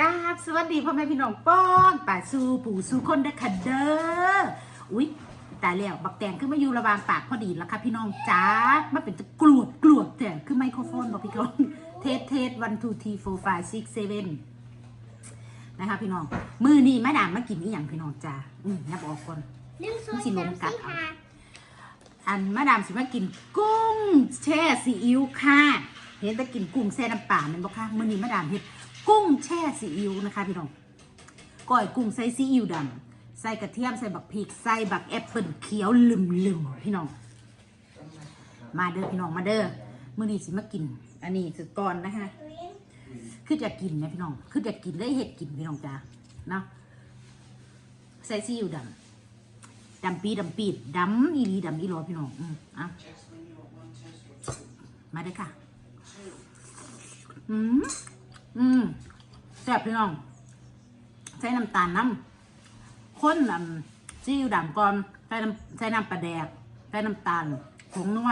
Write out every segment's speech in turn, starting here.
กราบสวัสดีพ่อแม่พี่น้องป้องป่าสู่ปู่สู่คนเด้อค่ะเด้ออุ๊ยตายแล้วบักแตงขึ้นมาอยู่ระหวางปากพอดีแล้วค่ะพี่น้องจ้ามาเป็นจะกรวดกรวดแต่คือไมโครโฟนบอกพี่น้องเทสเทสวันทูทีโฟร์ไฟซิกเซเว่นนะคะพี่น้อง มือนี่แม่ดามมากินอีหยังพี่น้องจ้าอืมนับออกก่อนนึ่งโซมันสิลงกัดค่ะอันมาดามสิมากินกุ้งแช่ซีอิ๊วค่ะ เห็นแต่กินกุ้งแช่น้ำปลาแมันบอกค่ะมื่อนี้มาดามเห็ดกุ้งแช่ซีอิ๊วนะคะพี่น้องก้อยกุ้งใส่ซีอิ๊วดำใส่กระเทียมใส่บักพริกใส่บักแอปเปิลเขียวลืมลืมๆพี่น้อง มาเด้อพี่น้องมาเด้อมื่อนี้สิมากิน อันนี้สุดก่อนนะคะคือจะกินนะพี่น้องคือจะกินได้เห็ดกินพี่น้องจ้าเนาะใส่ซีอิ๊วดำดำปีดำปีดดำอีหลีดำอีหลอพี่น้องอืมอะมาเด้อค่ะ อืมอืมแซ่บพี่น้อง ใส่น้ำตาลน้ำข้นน้ำซีอิ๊วดำก่อนใส่น้ำใส่น้ำปลาแดกใส่น้ำตาลผงนัว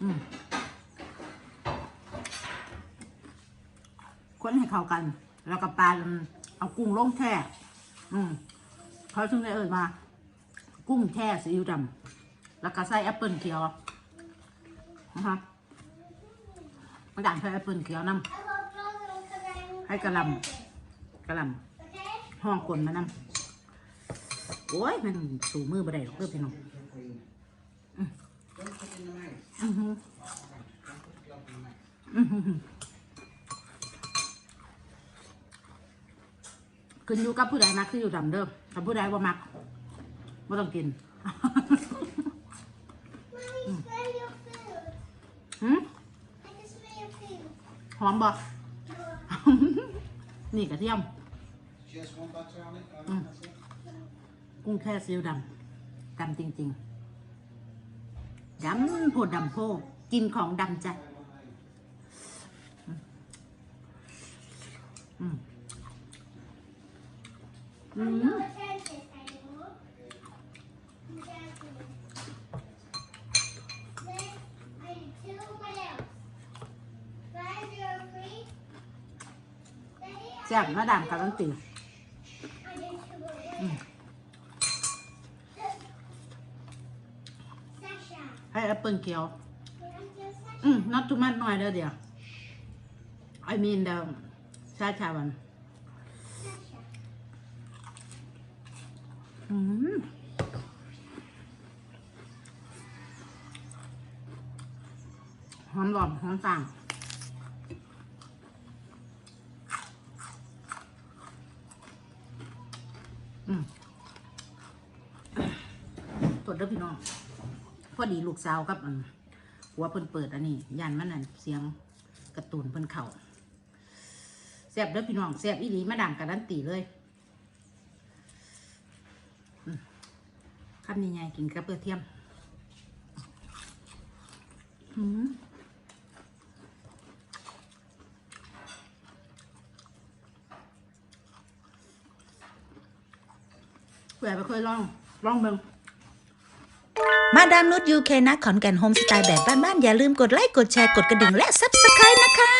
อืมคนให้เข้ากัน แล้วก็ปลาเอากุ้งลงแช่อืมเขาถึงได้เอ่ยมา กุ้งแช่ซีอิ๊วดำแล้วก็ใส่แอปเปิลเขียว นะคะมาด่างใส่แอปเปิลเขียวน้ำให้กระลำกระลำห้องกลนมาน้ำโอ้ย มันสูมือบ่ได้หรอกเพื่อนพี่น้องอือหืออือหือขึ้นอยู่กับผู้ใดมักที่อยู่ดำเด้อถ้าผู้ใดว่ามักไม่ต้องกิน หืมหอมบ่นี่กระเทียมกุ้งแค่ซีอิ๊วดำดำจริง ๆดำโพดดำโพกินของดำจ้ะอืมอืม ซ่บมาดามการันตีให้แอปเปิลเขียว อืม not too much หน่อยเด้อเดียว I mean the ชาชาวันอืมหอมหลอมหอมต่าง ตรวจเด้อพี่น้องพอดีลูกสาวกับอันหัวเพิ่นเปิดอันนี้ยันมันนั่นเสียงกระตูนเพิ่นเข่าแซ่บเด้อพี่น้องแซ่บอีหลีมาด่างการันตีเลยอืมคำยังไงกินกับเปื่อเทียมอืมเผื่อไปเคยลองลองเบิ่ง มาดามนุชยูเคนะขอนแก่นโฮมสไตล์แบบบ้านๆอย่าลืมกดไลค์กดแชร์กดกระดิ่งและซับสไครต์นะคะ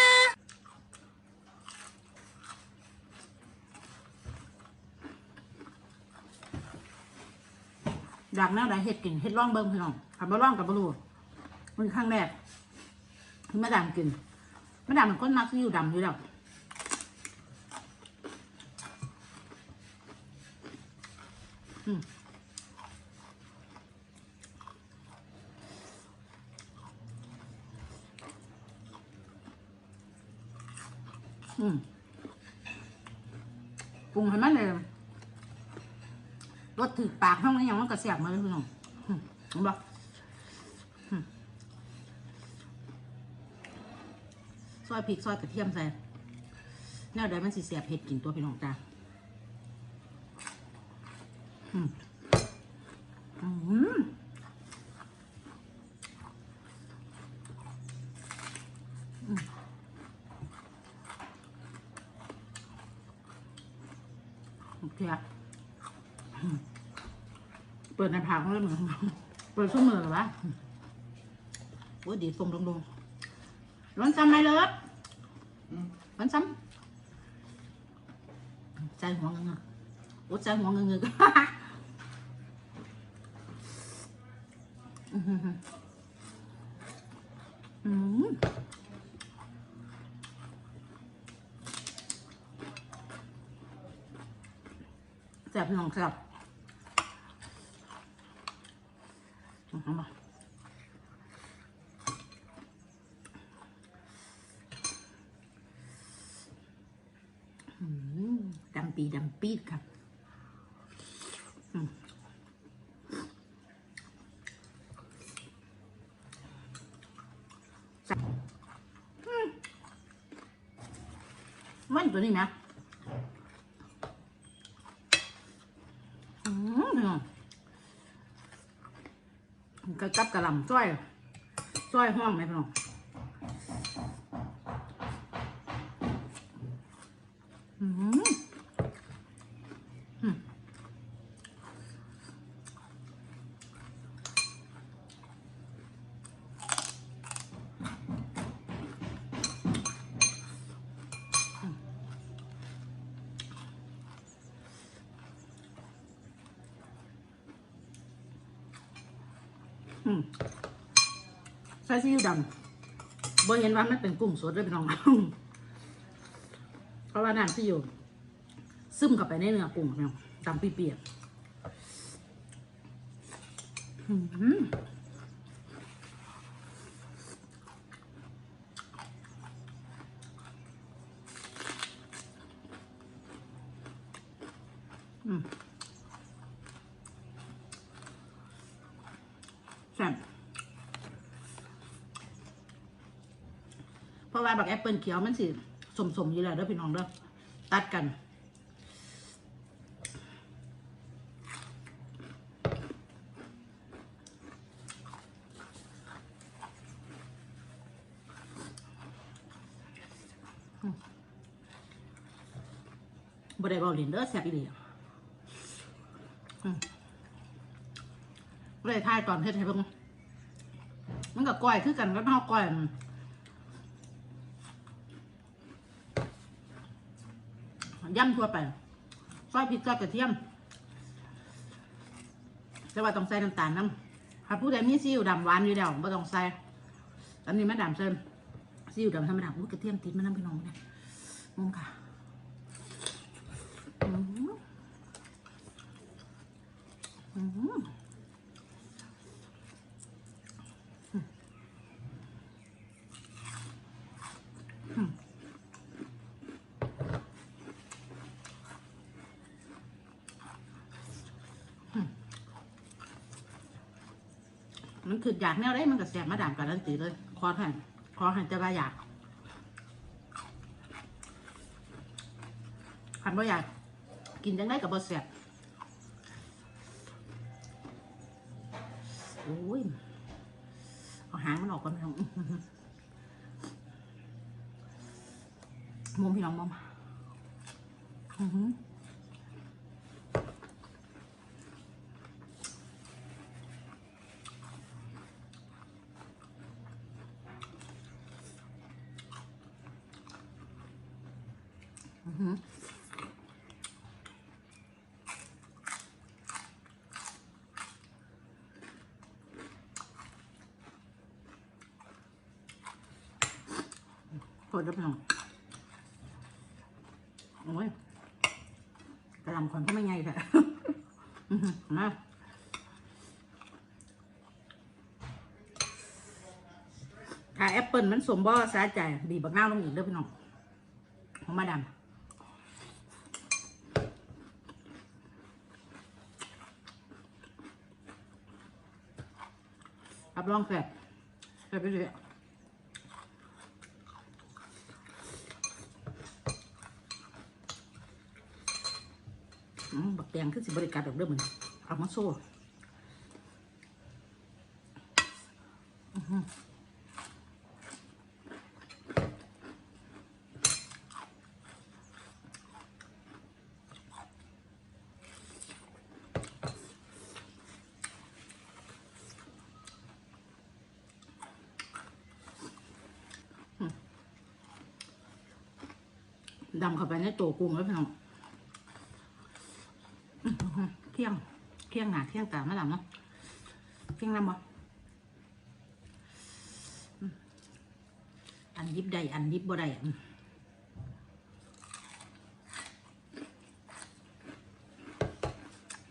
ดักแนวใดเห็ดกินเห็ดร่องเบิ้งพี่น้องขับมาร่องกับบรูมันครั้งแรกที่มาดามกินมาดามมันก้นมักที่อยู่ดำอยู่แล้วอืม อืมปรุงให้มันเลยรสถือปากห้องนี้ยังมันกระเสียบมาเลยพี่น้องอืมเห็นปะอืมซอยพริกซอยกระเทียมใส่แนวใดมันสิเสียบเผ็ดกินตัวพี่น้องจ้าอืมอืม เคอะเปิดในผักเลยเหมือนเปิดชั่วมือหรอวะโอ้ยดีทรงดงๆร้อนจำไหมเลิฟมันซ้ำใจหัวเงือกโอ้ใจหัวเงือกอื้อหือหืออืม บพี่น้องแซ่บดำปีดำปีดครับมันตัวนี้นะอืมพี่น้อง กระกับกระลำจ้อยจ้อยห้องไหมพี่น้องอืมอืมอืม ใส่ซีอิ๊วดำบ่เห็นว่ามันเป็นกุ้งสดเลยพี่น้อง เพราะว่าน้ำซีอิ๊วซึมเข้าไปในเนื้อกุ้งพี่น้องดำเปียกๆอืมอืมแซ่บเพราะว่า บักแอปเปิลเขียวมันสิสมๆอยู่แล้วเด้อพี่น้องเด้อตัดกันบ่ได้เบาเล่นเด้อแซ่บอีหลีอะอืมบ่ได้ทายตอนเฮ็ดให้เบิ่งมันก็ก้อยคือกันกับเฮาก้อยอั่น ย่ำทั่วไปซอยพริกซอยกระเทียมแต่ว่าต้องใส่น้ำตาลน้ำถ้าผู้ใดมีซีอิ๊วดำหวานอยู่แล้วบ่ต้องใส่อันนี้มันดำเส้นซีอิ๊วดำธรรมดาอุ้ยกระเทียมติดมันน้ำพี่น้องเนี่ยงงค่ะอืมอืม มันคืออยากแนวได้มันก็แสบมาดามกันแล้วตีเลยขอให้ขอห้เจะว่าอยากคันว่าอยาก กินจังได้กับบะแสบโอ้ยเอาหางมันออกก่อนพี่น้องมุมพี่น้องมุมอื้อหืออื้อหือ กดรับหน่อยโอ้ยกระลำคนก็ไม่ไงแท้อื้อหือมาถ้าแอปเปิลมันสมบ่สาใจ บีบบักหน้าลงอีกเด้อพี่น้องของมาดามรับรองแซ่บแซ่บไปเลย บักแดงคือสิบริการดอกเด้อมันเอามาโซ่ดำเข้าไปในตัวกุ้งแล้วพี่น้อง เที่ยง เที่ยงหนาเที่ยงแต่ไมาดำเนาะเที่ยงนำบ่อันยิบได้ อันยิบบ่ได้อืม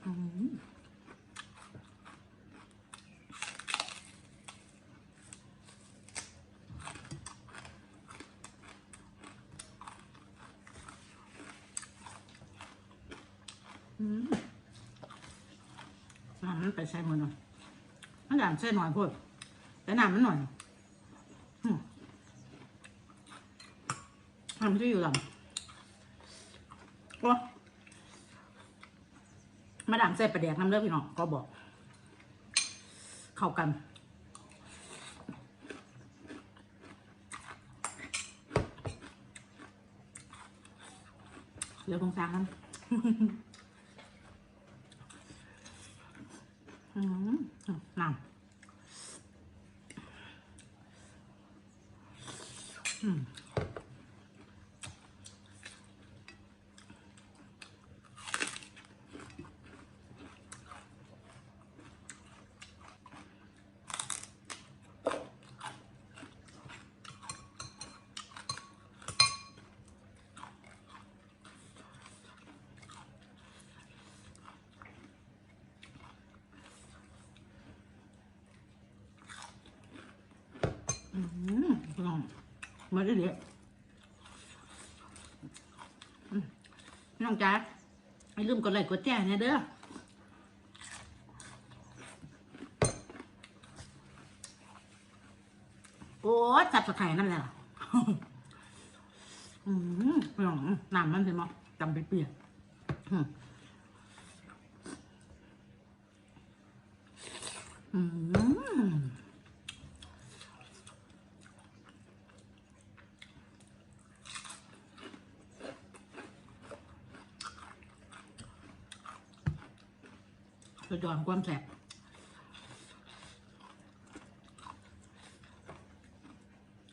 อืม น้ำ มันไปใส่มือหน่อยมันด่านใส่หน่อยพูดแต่น้ำมันหน่อยอืมน้ำที่อยู่หลังโอ้มาด่านใส่ประแดกน้ำเลือพี่น้องก็บอก เข้ากันเดี๋ยวตรงกลางนั้น อืมน้ำอืม อืมลองมาได้เลยอืมพี่น้องจ๋าไม่ลืมกดไลค์กดแชร์นะเด้อโอ้จับสะไข่นั่นแหละอืมลองน้ำมันเป็นมั้งจำไปเปลี่ยนอืมอืม สุด ยอดองความแสบ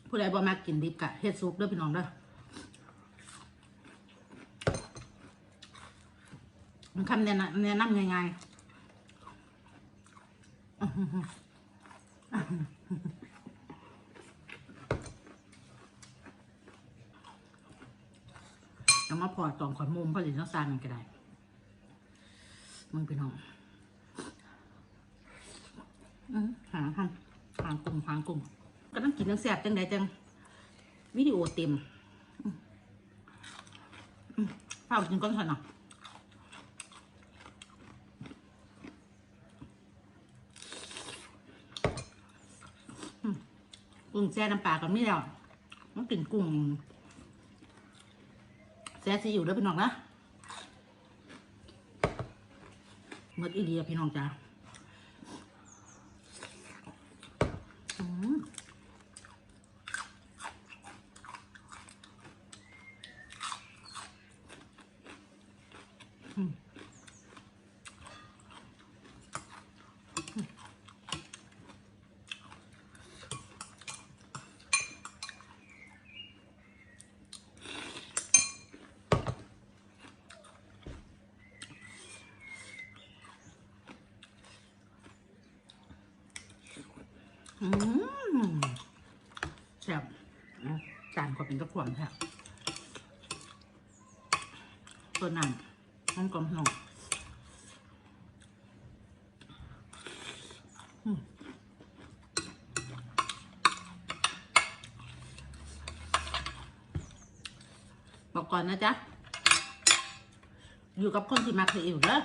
ผู้ใดบ่มากินดิบกะเฮ็ดซุปเด้อพี่น้องเด้อมันคำแนะนำแนะนำง่ายๆเอามาพอตองขอนมุมผลิตน้ำตาลมันก็ได้ มึงพี่น้อง หาทำหางกลุ่มหางกลุ่มก็ต้องกินทั้งแสบจังใดจัง วิดีโอเต็มอืมอืมเฝ้ากินก้อนถอยหน่อยกุ้งแช่น้ำปลากันไม่แล้วมันกลิ่นกุ้งแซ่ซีอิ๊วเด้วยพี่น้องนะหมดอีเดียพี่น้องจ้า อืมอืมอืมแซ่บนะจานก็เป็น ตะขวงแท้ตัวนั้นน้ำกลมหน่อยอืมบอกก่อนนะจ๊ะ อยู่กับคนที่มักซีอิ๊วเด้อ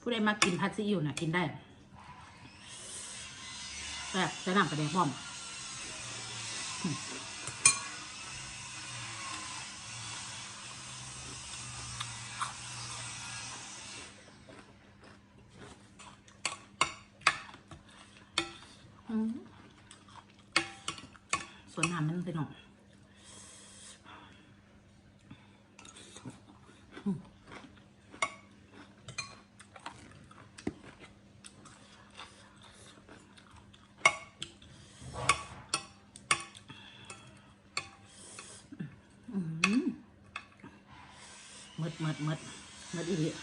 ผู้ใดมากินผัดซีอิ๊วน่ะกินได้แต่จะนำไปแดงป้อม ส่วนหางมันเป็นหนองหมดหมดหมดหมดอีก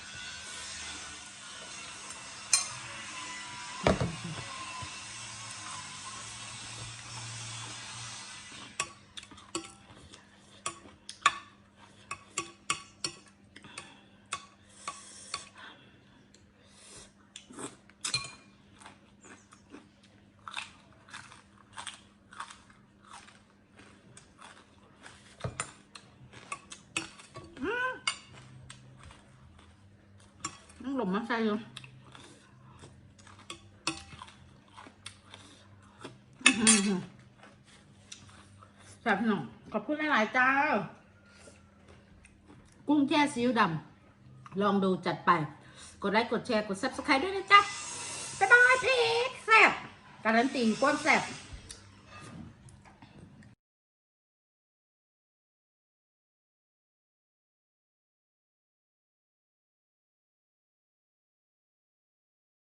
น้อง หลมมาใส่อยู่อื้อหือแซ่บพี่น้อง ขอบคุณหลาย ๆ จ้า กุ้งแช่ซีอิ๊วดำ ลองดูจัดไป กดไลค์กดแชร์ กด subscribe ด้วยนะจ๊ะ บ๊ายบายเพกแซ่บการันตีก้นแซ่บ